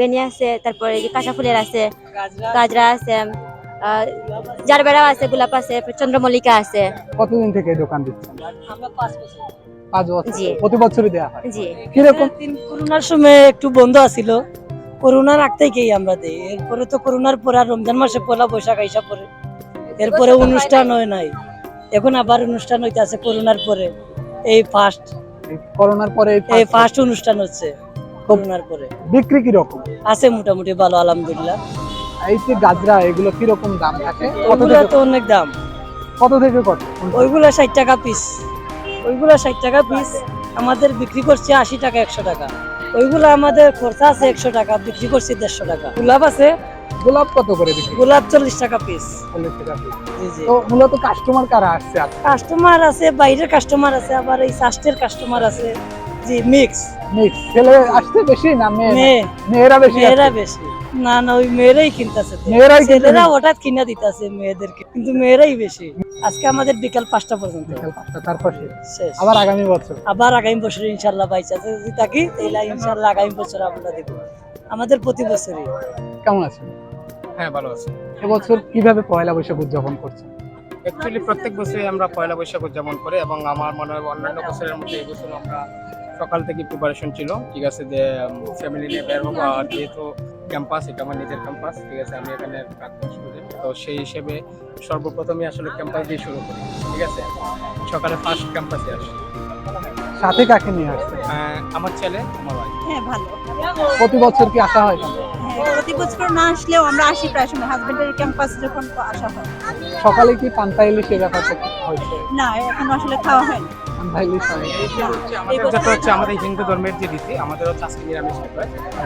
বেনি আছে তারপরে কাঁচা ফুলের আছে গাজরা আছে। জারবেরাও আছে গোলাপ আছে চন্দ্রমল্লিকা আছে। কতদিন থেকে দোকান দিচ্ছেন? পাঁচ বছর। প্রতি বছরই দেওয়া হয়? জি। কীরকম? করোনার সময় একটু বন্ধ আছিল। করোনার আগ থেকেই আমরা দিই। এরপরে তো করোনার পরে আর রমজান মাসে পয়লা বৈশাখ আইসা পরে এরপরে অনুষ্ঠান হয় নাই। এখন আবার অনুষ্ঠান হইতে আছে করোনার পরে। এই ফার্স্ট করোনার পরে এই এই ফার্স্ট অনুষ্ঠান হচ্ছে। করোনার পরে। বিক্রি কীরকম? আছে মোটামুটি ভালো আলহামদুলিল্লাহ। এই যে গাজরা এগুলো কীরকম দাম থাকে? কত থেকে তো অনেক দাম। কত থেকে কত? ওইগুলা ষাট টাকা পিস ওইগুলা ষাট টাকা পিস আমাদের বিক্রি করছে আশি টাকা একশো টাকা। ওইগুলা আমাদের খরচা আছে একশো টাকা বিক্রি করছি দেড়শো টাকা। গোলাপ আছে। গোলাপ কত করে বিক্রি? গোলাপ চল্লিশ টাকা পিস চল্লিশ টাকা piece। জি জি। তো মূলত কাস্টমার কারা আসছে? কাস্টমার আছে বাইরের কাস্টমার আছে আবার এই সাস্টের কাস্টমার আছে। জি মিক্স মিক্স ছেলে আসছে বেশি না মেয়ে? মেয়ে। মেয়েরা বেশি মেয়েরা বেশি। না না ওই মেয়েরাই কিনতেছে। মেয়েরাই ছেলেরা হঠাৎ কিনা দিতেছে মেয়েদেরকে কিন্তু মেয়েরাই বেশি। আজকে আমাদের বিকাল পাঁচটা পর্যন্ত। বিকেল পাঁচটা, তারপর শেষ। শেষ। আবার আগামী বছর। আবার আগামী বছর ইনশাল্লাহ বাইচা যদি থাকি তাহলে ইনশাল্লাহ আগামী বছর আমরা দেবো। আমাদের প্রতি বছরই। কেমন আছেন? হ্যাঁ ভালো আছে। এবছর কীভাবে পয়লা বৈশাখ উদযাপন করছেন? অ্যাকচুয়ালি প্রত্যেক বছরই আমরা পয়লা বৈশাখ উদযাপন করি এবং আমার মনে হয় অন্যান্য বছরের মধ্যে এই বছর আমরা সকাল থেকে প্রিপারেশন ছিল। ঠিক আছে যে ফ্যামিলি নিয়ে বের হব। আর যেহেতু ক্যাম্পাস এটা আমার নিজের ক্যাম্পাস ঠিক আছে আমি এখানে প্রাক্তন স্টুডেন্ট তো সেই হিসেবে সর্বপ্রথমে আসলে ক্যাম্পাস দিয়ে শুরু করি ঠিক আছে? সকালে ফার্স্ট ক্যাম্পাসে আসি। সাথে কাকে নিয়ে আসছে আমার ছেলে আমার ভাই হ্যাঁ ভালো। প্রতি বছর কি আসা হয়? হ্যাঁ প্রতি বছর না আসলেও আমরা আসি প্রায় সময়। হাজবেন্ডের ক্যাম্পাস যখন আসা হয়। সকালে কি পান্তা ইলিশ এই ব্যাপারটা কি হয়েছে? না এখন আসলে খাওয়া হয় পান্তা ইলিশ হয়। যেটা হচ্ছে আমাদের হিন্দু ধর্মের যে রীতি আমাদের হচ্ছে আজকে নিরামিষ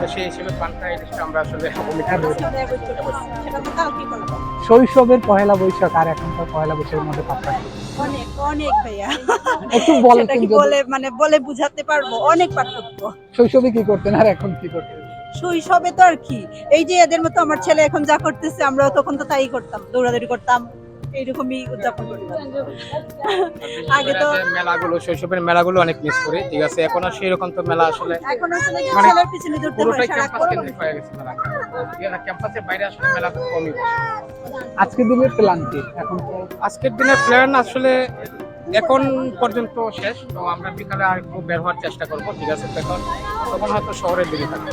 তো সেই হিসেবে পান্তা ইলিশটা আমরা আসলে সেটা তো কালকে করলাম শৈশবের পয়লা বৈশাখ আর এখনকার পয়লা বৈশাখের মধ্যে পার্থক্য অনেক অনেক ভাইয়া। একটু বলেন বলে মানে বলে বুঝাতে পারব? অনেক পার্থক্য। শৈশবে কি করতেন আর এখন কি করতেন? শৈশবে তো আর কি। এই যে এদের মতো আমার ছেলে এখন যা করতেছে আমরাও তখন তো তাই করতাম দৌড়াদৌড়ি করতাম। এইরকমই উদযাপন করতাম আগে তো মেলাগুলো শৈশবের মেলাগুলো অনেক মিস করি ঠিক আছে? এখন আর সেই রকম তো মেলা আসলে এখন আসলে মানে ছেলের পিছনে দৌড়তে হয় পুরোটাই ক্যাম্পাস কেন্দ্রিক হয়ে গেছে মেলা। ক্যাম্পাসের বাইরে আসলে মেলা কমই বসে। আজকের দিনের প্ল্যান কি? এখন আজকের দিনের প্ল্যান আসলে এখন পর্যন্ত শেষ তো আমরা বিকালে আর একটু বের হওয়ার চেষ্টা করব ঠিক আছে? তো এখন তখন হয়তো শহরের দিকে থাকব।